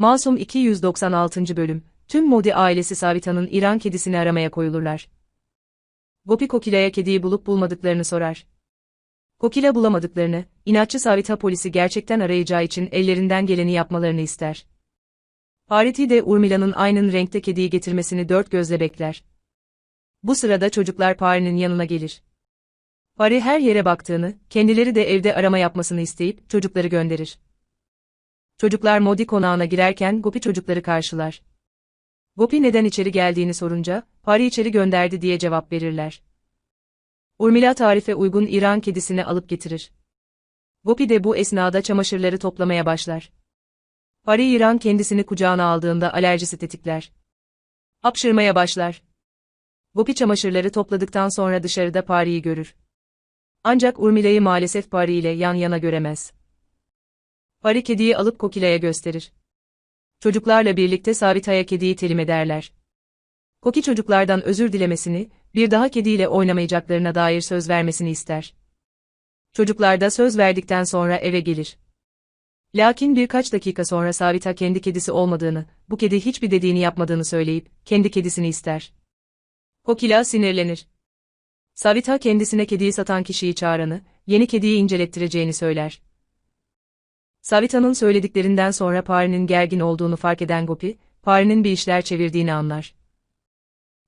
Masum 296. Bölüm Tüm Modi ailesi Savita'nın İran kedisini aramaya koyulurlar. Gopi Kokila'ya kediyi bulup bulmadıklarını sorar. Kokila bulamadıklarını, inatçı Savita polisi gerçekten arayacağı için ellerinden geleni yapmalarını ister. Pariti de Urmila'nın aynı renkte kediyi getirmesini dört gözle bekler. Bu sırada çocuklar Pari'nin yanına gelir. Pari her yere baktığını, kendileri de evde arama yapmasını isteyip çocukları gönderir. Çocuklar Modi konağına girerken Gopi çocukları karşılar. Gopi neden içeri geldiğini sorunca, Pari içeri gönderdi diye cevap verirler. Urmila tarife uygun İran kedisini alıp getirir. Gopi de bu esnada çamaşırları toplamaya başlar. Pari İran kendisini kucağına aldığında alerjisi tetikler. Hapşırmaya başlar. Gopi çamaşırları topladıktan sonra dışarıda Pari'yi görür. Ancak Urmila'yı maalesef Pari ile yan yana göremez. Pari kediyi alıp Kokila'ya gösterir. Çocuklarla birlikte Savita'ya kediyi telim ederler. Koki çocuklardan özür dilemesini, bir daha kediyle oynamayacaklarına dair söz vermesini ister. Çocuklar da söz verdikten sonra eve gelir. Lakin birkaç dakika sonra Savita kendi kedisi olmadığını, bu kedi hiçbir dediğini yapmadığını söyleyip, kendi kedisini ister. Kokila sinirlenir. Savita kendisine kediyi satan kişiyi çağıranı, yeni kediyi incelettireceğini söyler. Savita'nın söylediklerinden sonra Pari'nin gergin olduğunu fark eden Gopi, Pari'nin bir işler çevirdiğini anlar.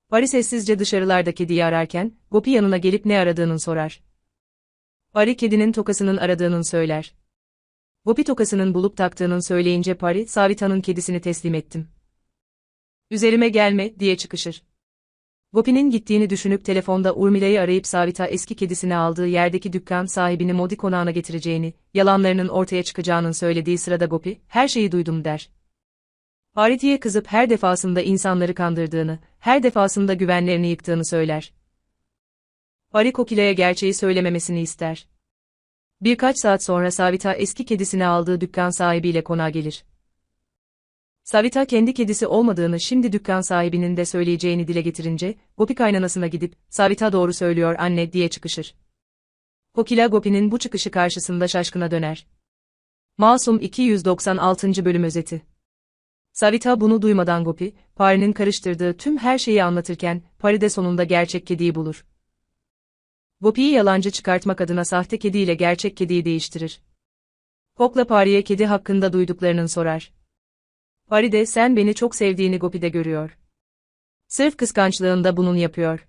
Pari sessizce dışarılarda kediyi ararken, Gopi yanına gelip ne aradığını sorar. Pari kedinin tokasının aradığını söyler. Gopi tokasının bulup taktığını söyleyince Pari, Savita'nın kedisini teslim ettim. Üzerime gelme, diye çıkışır. Gopi'nin gittiğini düşünüp telefonda Urmila'yı arayıp Savita eski kedisini aldığı yerdeki dükkan sahibini Modi konağına getireceğini, yalanlarının ortaya çıkacağını söylediği sırada Gopi, her şeyi duydum der. Pariti'ye kızıp her defasında insanları kandırdığını, her defasında güvenlerini yıktığını söyler. Pari Kokila'ya gerçeği söylememesini ister. Birkaç saat sonra Savita eski kedisini aldığı dükkan sahibiyle konağa gelir. Savita kendi kedisi olmadığını şimdi dükkan sahibinin de söyleyeceğini dile getirince, Gopi kaynanasına gidip, Savita doğru söylüyor anne diye çıkışır. Kokila Gopi'nin bu çıkışı karşısında şaşkına döner. Masum 296. Bölüm Özeti Savita bunu duymadan Gopi, Pari'nin karıştırdığı tüm her şeyi anlatırken, Pari de sonunda gerçek kediyi bulur. Gopi'yi yalancı çıkartmak adına sahte kediyle gerçek kediyi değiştirir. Kokla Pari'ye kedi hakkında duyduklarının sorar. Pari de sen beni çok sevdiğini Gopi de görüyor. Sırf kıskançlığında bunun yapıyor.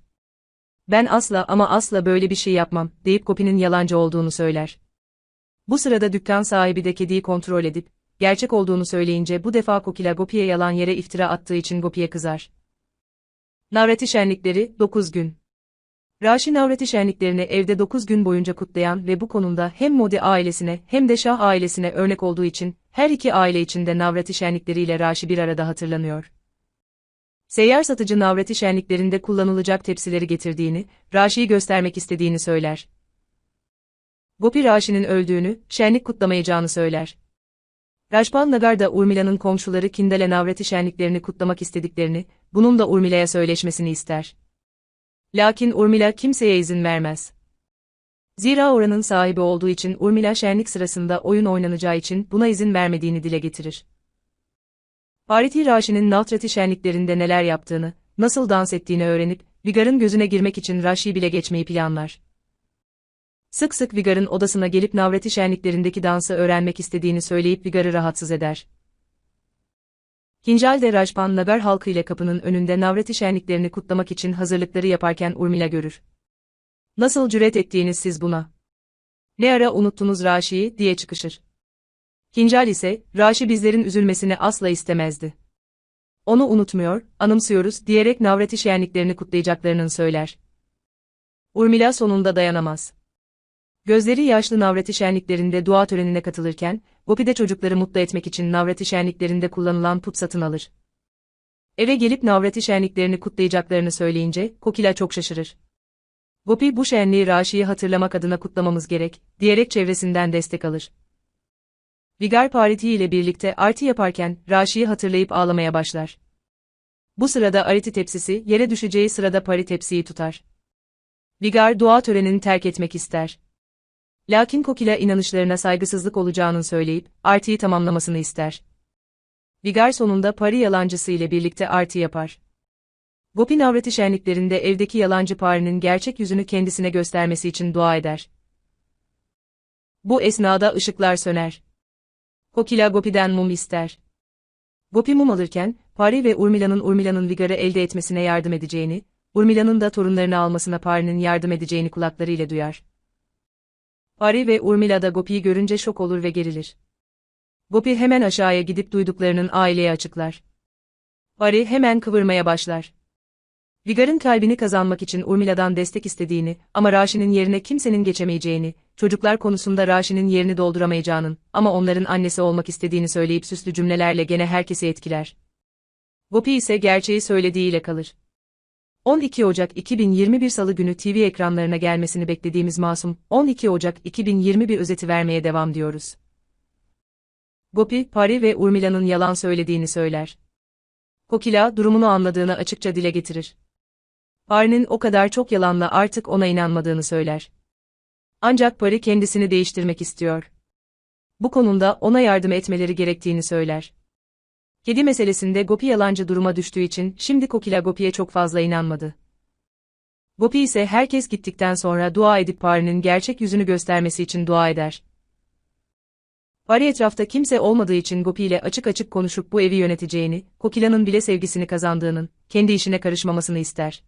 Ben asla ama asla böyle bir şey yapmam, deyip Gopi'nin yalancı olduğunu söyler. Bu sırada dükkan sahibi de kediyi kontrol edip, gerçek olduğunu söyleyince bu defa Kokila Gopi'ye yalan yere iftira attığı için Gopi'ye kızar. Navrati şenlikleri, 9 gün. Raşi Navrati şenliklerini evde 9 gün boyunca kutlayan ve bu konumda hem Modi ailesine hem de Şah ailesine örnek olduğu için, her iki aile içinde Navrati şenlikleriyle Raşi bir arada hatırlanıyor. Seyyar satıcı Navrati şenliklerinde kullanılacak tepsileri getirdiğini, Raşi'yi göstermek istediğini söyler. Gopi Raşi'nin öldüğünü, şenlik kutlamayacağını söyler. Rajpal Nagar da Urmila'nın komşuları Kindale Navrati şenliklerini kutlamak istediklerini, bunun da Urmila'ya söyleşmesini ister. Lakin Urmila kimseye izin vermez. Zira oranın sahibi olduğu için Urmila şenlik sırasında oyun oynanacağı için buna izin vermediğini dile getirir. Pariti Raşi'nin Naltrati şenliklerinde neler yaptığını, nasıl dans ettiğini öğrenip, Vigar'ın gözüne girmek için Raşi bile geçmeyi planlar. Sık sık Vigar'ın odasına gelip Navrati şenliklerindeki dansı öğrenmek istediğini söyleyip Vigar'ı rahatsız eder. Hincal de Rajpan Nagar halkı ile kapının önünde Navrati şenliklerini kutlamak için hazırlıkları yaparken Urmila görür. Nasıl cüret ettiğiniz siz buna? Ne ara unuttunuz Raşi'yi, diye çıkışır. Hincal ise, Raşi bizlerin üzülmesini asla istemezdi. Onu unutmuyor, anımsıyoruz, diyerek Navrati şenliklerini kutlayacaklarının söyler. Urmila sonunda dayanamaz. Gözleri yaşlı Navrati şenliklerinde dua törenine katılırken, Gopi çocukları mutlu etmek için Navrati şenliklerinde kullanılan put satın alır. Eve gelip Navrati şenliklerini kutlayacaklarını söyleyince, Kokila çok şaşırır. Gopi bu şenliği Raşi'yi hatırlamak adına kutlamamız gerek, diyerek çevresinden destek alır. Vigar Pariti ile birlikte arti yaparken, Raşi'yi hatırlayıp ağlamaya başlar. Bu sırada ariti tepsisi, yere düşeceği sırada pari tepsiyi tutar. Vigar dua törenini terk etmek ister. Lakin Kokila inanışlarına saygısızlık olacağını söyleyip, artiyi tamamlamasını ister. Vigar sonunda Pari yalancısı ile birlikte arti yapar. Gopi Navrati şenliklerinde evdeki yalancı Pari'nin gerçek yüzünü kendisine göstermesi için dua eder. Bu esnada ışıklar söner. Kokila Gopi'den mum ister. Gopi mum alırken, Pari ve Urmila'nın Urmila'nın Vigar'ı elde etmesine yardım edeceğini, Urmila'nın da torunlarını almasına Pari'nin yardım edeceğini kulaklarıyla duyar. Pari ve Urmila da Gopi'yi görünce şok olur ve gerilir. Gopi hemen aşağıya gidip duyduklarının aileye açıklar. Pari hemen kıvırmaya başlar. Vigar'ın kalbini kazanmak için Urmila'dan destek istediğini ama Raşi'nin yerine kimsenin geçemeyeceğini, çocuklar konusunda Raşi'nin yerini dolduramayacağının ama onların annesi olmak istediğini söyleyip süslü cümlelerle gene herkesi etkiler. Gopi ise gerçeği söylediğiyle kalır. 12 Ocak 2021 Salı günü TV ekranlarına gelmesini beklediğimiz Masum, 12 Ocak 2021 özeti vermeye devam diyoruz. Gopi, Pari ve Urmila'nın yalan söylediğini söyler. Kokila, durumunu anladığını açıkça dile getirir. Pari'nin o kadar çok yalanla artık ona inanmadığını söyler. Ancak Pari kendisini değiştirmek istiyor. Bu konuda ona yardım etmeleri gerektiğini söyler. Kedi meselesinde Gopi yalancı duruma düştüğü için şimdi Kokila Gopi'ye çok fazla inanmadı. Gopi ise herkes gittikten sonra dua edip Pari'nin gerçek yüzünü göstermesi için dua eder. Pari etrafta kimse olmadığı için Gopi ile açık açık konuşup bu evi yöneteceğini, Kokila'nın bile sevgisini kazandığının, kendi işine karışmamasını ister.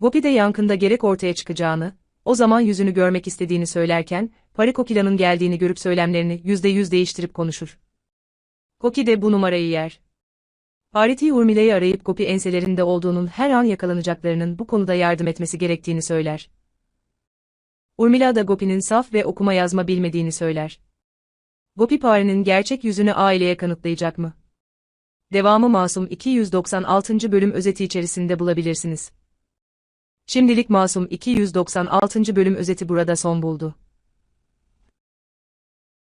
Gopi de yankında gerek ortaya çıkacağını, o zaman yüzünü görmek istediğini söylerken, Pari Kokila'nın geldiğini görüp söylemlerini yüzde yüz değiştirip konuşur. Koki de bu numarayı yer. Pariti Urmile'yi arayıp Gopi enselerinde olduğunun her an yakalanacaklarının bu konuda yardım etmesi gerektiğini söyler. Urmila da Gopi'nin saf ve okuma yazma bilmediğini söyler. Gopi Pari'nin gerçek yüzünü aileye kanıtlayacak mı? Devamı Masum 296. bölüm özeti içerisinde bulabilirsiniz. Şimdilik Masum 296. bölüm özeti burada son buldu.